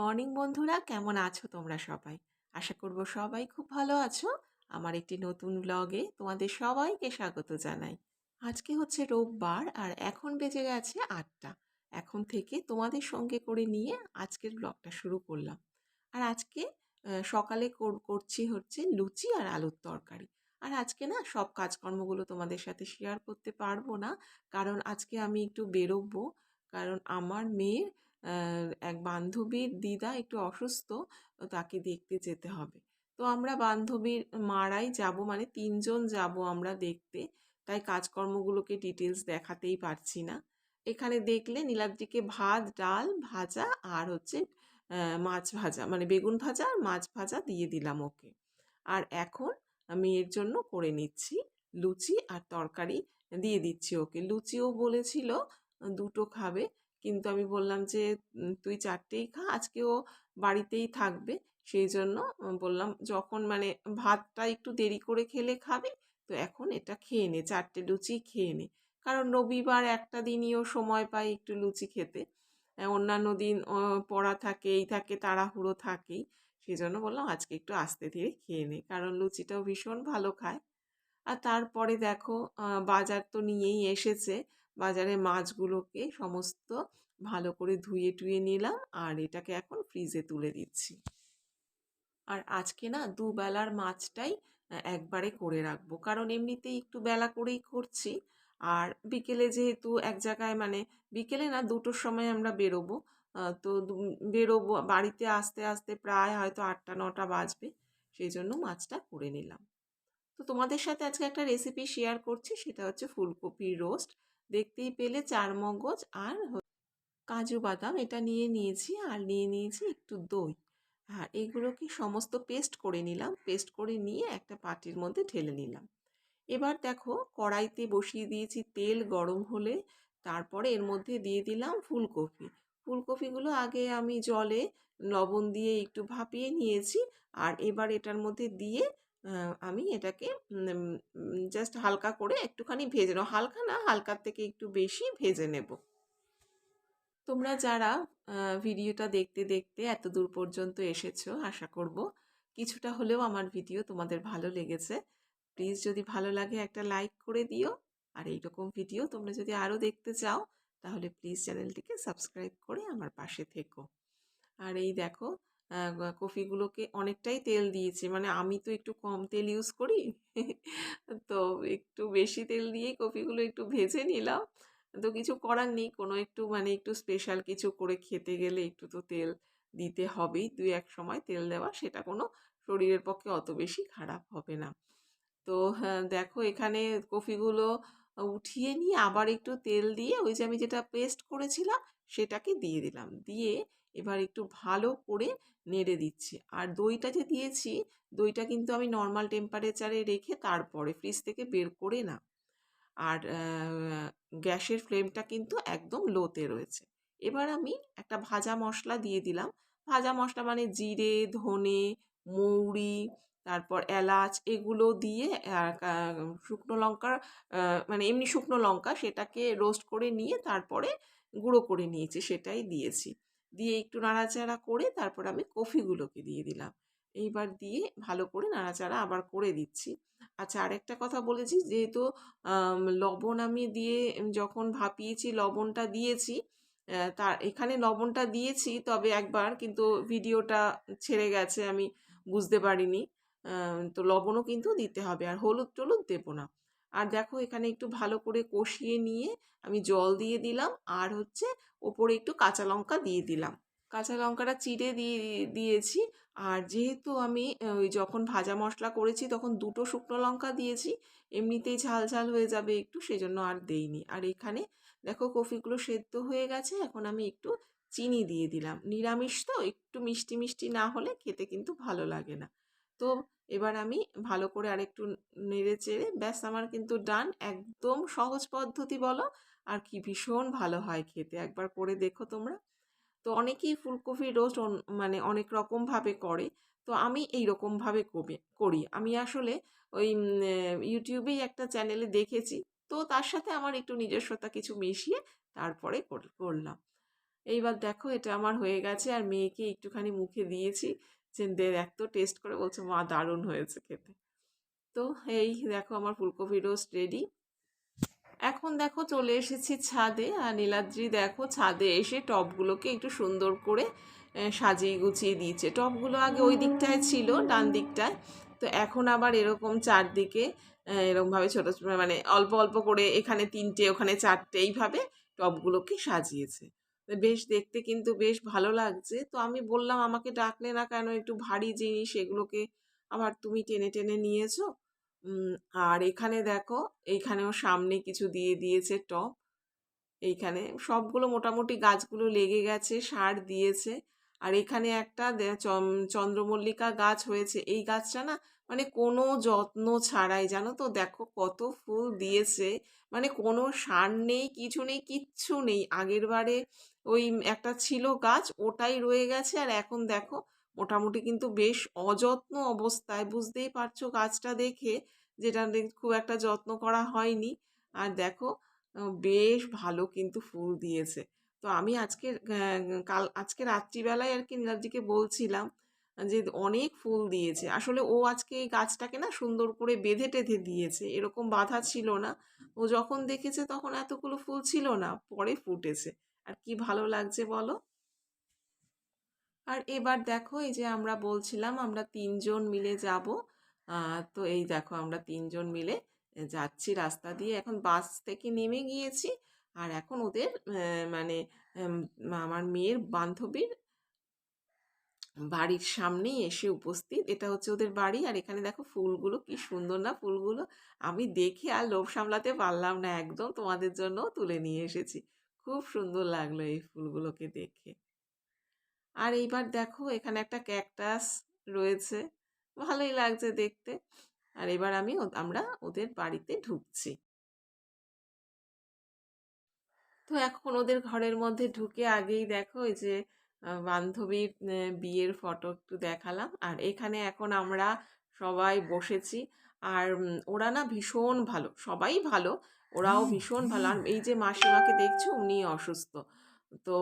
Morning বন্ধুরা, কেমন আছো তোমরা সবাই? আশা করব সবাই খুব ভালো আছো। আমার একটি নতুন ব্লগে তোমাদের সবাইকে স্বাগত জানাই। আজকে হচ্ছে রোববার আর এখন বেজে গেছে আটটা। এখন থেকে তোমাদের সঙ্গে করে নিয়ে আজকের ব্লগটা শুরু করলাম। আর আজকে সকালে করছি হচ্ছে লুচি আর আলুর তরকারি। আর আজকে না সব কাজকর্মগুলো তোমাদের সাথে শেয়ার করতে পারব না। কারণ আজকে আমি একটু বেরোবো। কারণ আমার মেয়ের এক বান্ধবীর দিদা একটু অসুস্থ তাকে দেখতে যেতে হবে। তো আমরা বান্ধবীর মারাই যাব মানে তিনজন যাব আমরা দেখতে। তাই কাজকর্মগুলোকে ডিটেলস দেখাতেই পারছি না। এখানে দেখলে নীলাদ্রিকে ভাত, ডাল, ভাজা আর হচ্ছে মাছ ভাজা মানে বেগুন ভাজা আর মাছ ভাজা দিয়ে দিলাম ওকে। আর এখন আমি এর জন্য করে নিচ্ছি লুচি আর তরকারি দিয়ে দিচ্ছি ওকে। লুচিও বলেছিল, দুটো খাবে। কিন্তু আমি বললাম যে তুই চারটেই খা আজকে ও বাড়িতেই থাকবে। সেই জন্য বললাম, যখন মানে ভাতটা একটু দেরি করে খেলে খাবে, তো এখন এটা খেয়ে নে, চারটে লুচি খেয়ে নে। কারণ রবিবার একটা দিনই ও সময় পায় একটু লুচি খেতে। অন্যান্য দিন পড়া থাকে, এই থাকে, তাড়াহুড়ো থাকেই। সেই জন্য বললাম, আজকে একটু আস্তে ধীরে খেয়ে নে। কারণ লুচিটাও ভীষণ ভালো খায়। আর তারপরে দেখো বাজার তো নিয়েই এসেছে। বাজারে মাছগুলোকে সমস্ত ভালো করে ধুয়ে টুয়ে নিলাম আর এটাকে এখন ফ্রিজে তুলে দিচ্ছি। আর আজকে না দুবেলার মাছটাই একবারে করে রাখব। কারণ এমনিতেই একটু বেলা করেই করছি। আর বিকেলে যেহেতু এক জায়গায় মানে বিকেলে না দুটোর সময় আমরা বেরোবো তো বেরোবো, বাড়িতে আসতে আসতে প্রায় হয়তো আটটা, নটা বাজবে। সেই জন্য মাছটা করে নিলাম। তো তোমাদের সাথে আজকে একটা রেসিপি শেয়ার করছি, সেটা হচ্ছে ফুলকপির রোস্ট দেখতেই পেলে চার মগজ আর কাজু বাদাম এটা নিয়ে নিয়েছি আর নিয়ে নিয়েছি একটু দই। আর এইগুলোকে সমস্ত পেস্ট করে নিলাম, পেস্ট করে নিয়ে একটা পাটির মধ্যে ঢেলে নিলাম। এবার দেখো কড়াইতে বসিয়ে দিয়েছি তেল গরম হলে, তারপরে এর মধ্যে দিয়ে দিলাম ফুলকপি। ফুলকপিগুলো আগে আমি জলে লবণ দিয়ে একটু ভাপিয়ে নিয়েছি আর এবার এটার মধ্যে দিয়ে আমি এটাকে জাস্ট হালকা করে একটুখানি ভেজে নেব। হালকা না, হালকার থেকে একটু বেশি ভেজে নেব। তোমরা যারা ভিডিওটা দেখতে দেখতে এত দূর পর্যন্ত এসেছ, আশা করব কিছুটা হলেও আমার ভিডিও তোমাদের ভালো লেগেছে। প্লিজ যদি ভালো লাগে একটা লাইক করে দিও। আর এইরকম ভিডিও তোমরা যদি আরও দেখতে চাও, তাহলে প্লিজ চ্যানেলটিকে সাবস্ক্রাইব করে আমার পাশে থেকো। আর এই দেখো কফিগুলোকে অনেকটাই তেল দিয়েছে। মানে আমি তো একটু কম তেল ইউজ করি। তো একটু বেশি তেল দিয়েই কফিগুলো একটু ভেজে নিলাম। তো কিছু করার নেই। কোনো একটু মানে একটু স্পেশাল কিছু করে খেতে গেলে একটু তো তেল দিতে হবেই। দুই এক সময় তেল দেওয়া সেটা কোনো শরীরের পক্ষে অত বেশি খারাপ হবে না। তো হ্যাঁ, দেখো এখানে কফিগুলো উঠিয়ে নিয়ে আবার একটু তেল দিয়ে ওই যে আমি যেটা পেস্ট করেছিলাম সেটাকে দিয়ে দিলাম। দিয়ে এবার একটু ভালো করে নেড়ে দিচ্ছি। আর দইটা যে দিয়েছি, দইটা কিন্তু আমি নর্মাল টেম্পারেচারে রেখে তারপরে ফ্রিজ থেকে বের করে না। আর গ্যাসের ফ্লেমটা কিন্তু একদম লোতে রয়েছে। এবার আমি একটা ভাজা মশলা দিয়ে দিলাম। ভাজা মশলা মানে জিরে, ধনে, মৌরি তারপর এলাচ এগুলো দিয়ে শুকনো লঙ্কার আহ, মানে এমনি শুকনো লঙ্কা সেটাকে রোস্ট করে নিয়ে তারপরে গুঁড়ো করে নিয়েছি সেটাই দিয়েছি। দিয়ে একটু নাড়াচাড়া করে তারপর আমি কফিগুলোকে দিয়ে দিলাম। এইবার দিয়ে ভালো করে নাড়াচাড়া আবার করে দিচ্ছি। আচ্ছা আরেকটা কথা বলেছি যেহেতু লবণ আমি দিয়ে যখন ভাপিয়েছি লবণটা দিয়েছি তার এখানে লবণটা দিয়েছি তবে একবার কিন্তু ভিডিওটা ছেড়ে গেছে আমি বুঝতে পারিনি। তো লবণও কিন্তু দিতে হবে আর হলুদ টলুদ দেবো না। আর দেখো এখানে একটু ভালো করে কষিয়ে নিয়ে আমি জল দিয়ে দিলাম আর হচ্ছে ওপরে একটু কাঁচা লঙ্কা দিয়ে দিলাম। কাঁচা লঙ্কাটা চিড়ে দিয়ে দিয়েছি আর যেহেতু আমি ওই যখন ভাজা মশলা করেছি তখন দুটো শুকনো লঙ্কা দিয়েছি, এমনিতেই ঝাল ঝাল হয়ে যাবে একটু, সেজন্য আর দেইনি। আর এখানে দেখো কফিগুলো সেদ্ধ হয়ে গেছে, এখন আমি একটু চিনি দিয়ে দিলাম। নিরামিষ তো, একটু মিষ্টি মিষ্টি না হলে খেতে কিন্তু ভালো লাগে না। তো এবার আমি ভালো করে আরেকটু নেড়ে চেড়ে, ব্যাস আমার কিন্তু ডান একদম সহজ পদ্ধতি বলো। আর কি ভীষণ ভালো হয় খেতে, একবার করে দেখো তোমরা। তো অনেকেই ফুলকপি রোস্ট মানে অনেক রকমভাবে করে। তো আমি এই রকমভাবে করি। আমি আসলে ওই ইউটিউবেই একটা চ্যানেলে দেখেছি। তো তার সাথে আমার একটু নিজস্বতা কিছু মিশিয়ে তারপরে কর- করলাম। এইবার দেখো এটা আমার হয়ে গেছে। আর মেয়েকে একটুখানি মুখে দিয়েছি। যে, দে, দেখ তো টেস্ট করে বলছে, মা, দারুণ হয়েছে খেতে। তো এই দেখো, আমার ফুলকপি রোস্ট রেডি। এখন দেখো, চলে এসেছি ছাদে। আর নীলাদ্রি, দেখো, ছাদে এসে টবগুলোকে একটু সুন্দর করে সাজিয়ে গুছিয়ে দিয়েছে টবগুলো আগে ওই দিকটায় ছিল, ডান দিকটায়। তো এখন আবার এরকম চারদিকে এরকমভাবে ছোটো ছোটো মানে অল্প অল্প করে এখানে তিনটে, ওখানে চারটে, এইভাবে টবগুলোকে সাজিয়েছে। বেশ দেখতে কিন্তু বেশ ভালো লাগছে। তো আমি বললাম, আমাকে ডাকলে না কেন একটু ভারী জিনিস এগুলোকে আবার তুমি টেনে টেনে নিয়েছো? আর এখানে দেখো এইখানেও সামনে কিছু দিয়ে দিয়েছে টব। এইখানে সবগুলো মোটামুটি গাছগুলো লেগে গেছে, সার দিয়েছে। আর এখানে একটা চন্দ্রমল্লিকা গাছ হয়েছে। এই গাছটা না মানে কোনো যত্ন ছাড়াই, জানো তো? দেখো কত ফুল দিয়েছে। মানে কোনো সার নেই, কিছু নেই, কিচ্ছু নেই। আগের বারে ওই একটা ছিল গাছ, ওটাই রয়ে গেছে। আর এখন দেখো, মোটামুটি কিন্তু বেশ অযত্ন অবস্থায়। বুঝতেই পারছ গাছটা দেখে যেটা খুব একটা যত্ন করা হয়নি। আর দেখো বেশ ভালো কিন্তু ফুল দিয়েছে। তো আমি আজকে কাল, আজকে রাত্রিবেলায় আর কি নীলাদ্রিকে বলছিলাম যে অনেক ফুল দিয়েছে। আসলে ও আজকে এই গাছটাকে না সুন্দর করে বেঁধে টেঁধে দিয়েছে। এরকম বাধা ছিল না। ও যখন দেখেছে তখন এতগুলো ফুল ছিল না, পরে ফুটেছে। আর কি ভালো লাগছে বলো? আর এবার দেখো, এই যে আমরা বলছিলাম আমরা তিনজন মিলে যাব। তো এই দেখো আমরা তিনজন মিলে যাচ্ছি রাস্তা দিয়ে। এখন বাস থেকে নেমে গিয়েছি। আর এখন ওদের মানে আমার মেয়ের বান্ধবীর বাড়ির সামনেই এসে উপস্থিত। এটা হচ্ছে ওদের বাড়ি। আর এখানে দেখো ফুলগুলো কি সুন্দর না, ফুলগুলো আমি দেখে আর লোভ সামলাতে পারলাম না, একদম তোমাদের জন্য তুলে নিয়ে এসেছি। খুব সুন্দর লাগল এই ফুলগুলোকে দেখে। আর এইবার দেখো এখানে একটা ক্যাকটাস রয়েছে। ভালোই লাগছে দেখতে। আর এবার আমি আমরা ওদের বাড়িতে ঢুকছি। তো এখন ওদের ঘরের মধ্যে ঢুকে আগেই দেখো এই যে বান্ধবীর বিয়ের ফটো একটু দেখালাম। আর এখানে এখন আমরা সবাই বসেছি। আর ওরা না ভীষণ ভালো সবাই ভালো ওরাও ভীষণ ভালো। আর এই যে মাসিমাকে দেখছ উনি অসুস্থ। তো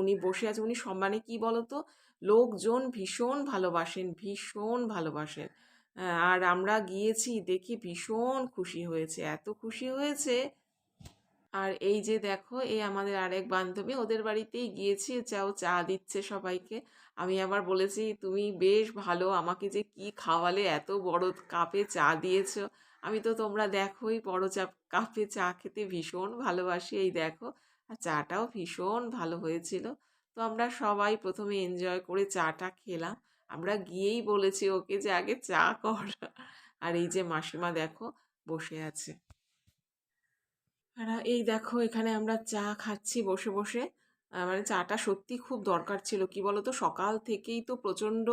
উনি বসে আছে উনি সম্মানে কি বলতো? লোকজন ভীষণ ভালোবাসেন ভীষণ ভালোবাসেন। আর আমরা গিয়েছি দেখি ভীষণ খুশি হয়েছে এত খুশি হয়েছে আর এই যে দেখো, এই আমাদের আরেক বান্ধবী ওদের বাড়িতেই গিয়েছি চাও চা দিচ্ছে সবাইকে। আমি আবার বলেছি, তুমি বেশ ভালো, আমাকে যে কি খাওয়ালে, এত বড় কাপে চা দিয়েছ। আমি তো তোমরা দেখোই, বড় চা, কাপে চা খেতে ভীষণ ভালোবাসি, এই দেখো। আর চাটাও ভীষণ ভালো হয়েছিল। তো আমরা সবাই প্রথমে এনজয় করে চাটা খেলাম। আমরা গিয়েই বলেছি ওকে যে আগে চা কর। আর এই যে মাসিমা দেখো, বসে আছে। আর এই দেখো এখানে আমরা চা খাচ্ছি বসে বসে। মানে চাটা সত্যি খুব দরকার ছিল। কি বলতো? সকাল থেকেই তো প্রচণ্ড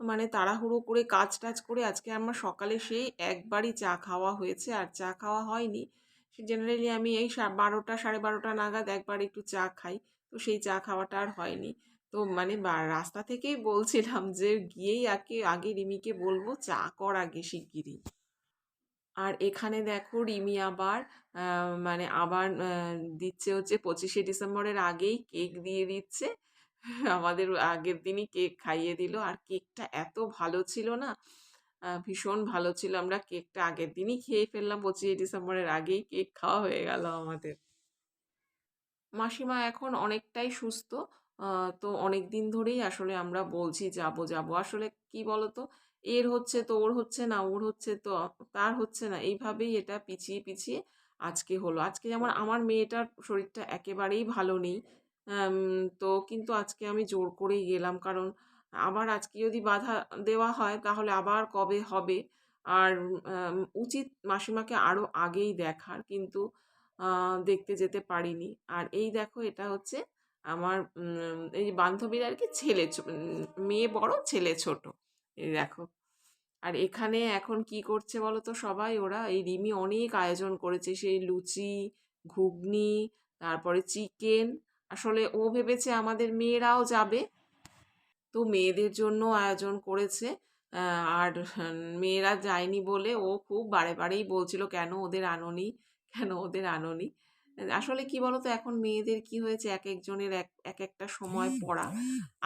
মানে তাড়াহুড়ো করে কাজ টাজ করে আজকে আমার সকালে সেই একবারই চা খাওয়া হয়েছে আর চা খাওয়া হয়নি। জেনারেলি আমি এই বারোটা, সাড়ে বারোটা নাগাদ একবার একটু চা খাই। তো সেই চা খাওয়াটা আর হয়নি। তো মানে রাস্তা থেকেই বলছিলাম যে গিয়েই আগে আগে রিমিকে বলব চা কর আগে শিগগিরই। আর এখানে দেখো রিমি আবার মানে আবার দিচ্ছে হচ্ছে পঁচিশে ডিসেম্বরের আগেই কেক দিয়ে দিচ্ছে। আমাদের আগের দিনই কেক খাইয়ে দিল। আর কেকটা এত ভালো ছিল না ভীষণ ভালো ছিল। আমরা কেকটা আগের দিনই খেয়ে ফেললাম। পঁচিশে ডিসেম্বরের আগেই কেক খাওয়া হয়ে গেল আমাদের। মাসিমা এখন অনেকটাই সুস্থ তো অনেক দিন ধরেই আসলে আমরা বলছি, যাব যাব। আসলে কি বলতো এর হচ্ছে তো ওর হচ্ছে না ওর হচ্ছে তো তার হচ্ছে না। এইভাবেই এটা পিছিয়ে পিছিয়ে আজকে হলো। আজকে যেমন আমার মেয়েটার শরীরটা একেবারেই ভালো নেই তো কিন্তু আজকে আমি জোর করেই গেলাম। কারণ আবার আজকে যদি বাধা দেওয়া হয় তাহলে আবার কবে হবে? আর উচিত মাসিমাকে আরও আগেই দেখার কিন্তু দেখতে যেতে পারিনি। আর এই দেখো এটা হচ্ছে আমার এই বান্ধবীর আর কি ছেলে মেয়ে বড় ছেলে ছোট। এই দেখো। আর এখানে এখন কি করছে বলো তো সবাই? ওরা এই রিমি অনেক আয়োজন করেছে। সেই লুচি ঘুগনি তারপরে চিকেন। আসলে ও ভেবেছে আমাদের মেয়েরাও যাবে। তো মেয়েদের জন্য আয়োজন করেছে। আর মেয়েরা যায়নি বলে ও খুব বারে বারেই বলছিল কেন ওদের আনোনি? কেন ওদের আনোনি? আসলে কি বলতো এখন মেয়েদের কি হয়েছে? এক একজনের এক এক একটা সময় পড়া।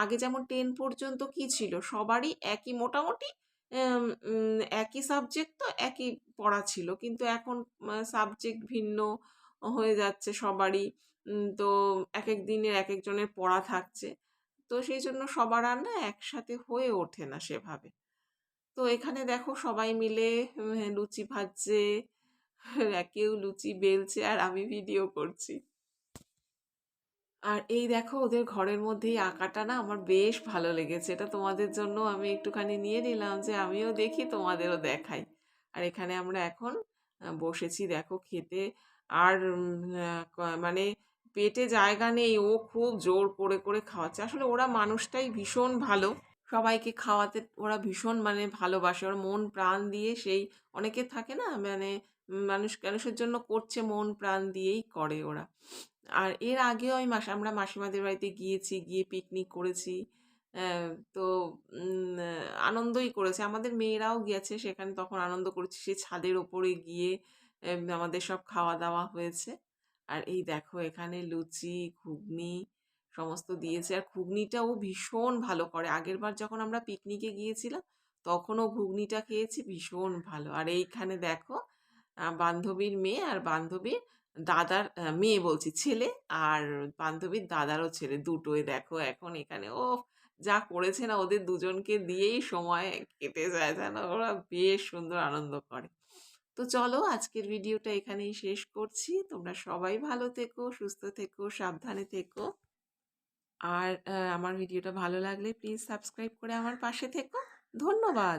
আগে যেমন টেন পর্যন্ত কি ছিল? সবারই একই মোটামুটি একই সাবজেক্ট তো একই পড়া ছিল। কিন্তু এখন সাবজেক্ট ভিন্ন হয়ে যাচ্ছে সবারই। তো এক এক দিনের এক একজনের পড়া থাকছে। তো সেই জন্য সবার আর না একসাথে হয়ে ওঠে না সেভাবে। তো এখানে দেখো সবাই মিলে লুচি ভাজছে কেউ লুচি বেলছে, আর আমি ভিডিও করছি। আর এই দেখো, ওদের ঘরের মধ্যেই আঁকাটা না আমার বেশ ভালো লেগেছে। এটা তোমাদের জন্য আমি একটুখানি নিয়ে নিলাম যে আমিও দেখি, তোমাদেরও দেখাই। আর এখানে আমরা এখন বসেছি দেখো খেতে। আর মানে পেটে জায়গা নেই, ও খুব জোর করে করে খাওয়াচ্ছে। আসলে ওরা মানুষটাই ভীষণ ভালো। সবাইকে খাওয়াতে, ওরা ভীষণ মানে ভালোবাসে। ওরা মন প্রাণ দিয়ে সেই, অনেকে থাকে না মানে মানুষ, মানুষের জন্য করছে মন প্রাণ দিয়েই করে ওরা। আর এর আগেও আমি মাস, আমরা মাসিমাদের বাড়িতে গিয়েছি, গিয়ে পিকনিক করেছি। তো আনন্দই করেছে। আমাদের মেয়েরাও গিয়েছে সেখানে, তখন আনন্দ করেছি সে ছাদের ওপরে গিয়ে আমাদের সব খাওয়া দাওয়া হয়েছে। আর এই দেখো এখানে লুচি, ঘুগনি সমস্ত দিয়েছে। আর ঘুগনিটাও ভীষণ ভালো করে। আগের বার যখন আমরা পিকনিকে গিয়েছিলাম, তখনও ঘুগনিটা খেয়েছি ভীষণ ভালো। আর এইখানে দেখো বান্ধবীর মেয়ে আর বান্ধবীর দাদার মেয়ে বলছি, ছেলে আর বান্ধবীর দাদারও ছেলে দুটোই দেখো এখন এখানে। ও যা করেছে না ওদের দুজনকে দিয়েই সময় কেটে যায় যেন ওরা বেশ সুন্দর আনন্দ করে। তো চলো আজকের ভিডিওটা এখানেই শেষ করছি। তোমরা সবাই ভালো থেকো, সুস্থ থেকো, সাবধানে থেকো। আর আমার ভিডিওটা ভালো লাগলে প্লিজ সাবস্ক্রাইব করে আমার পাশে থেকো। ধন্যবাদ।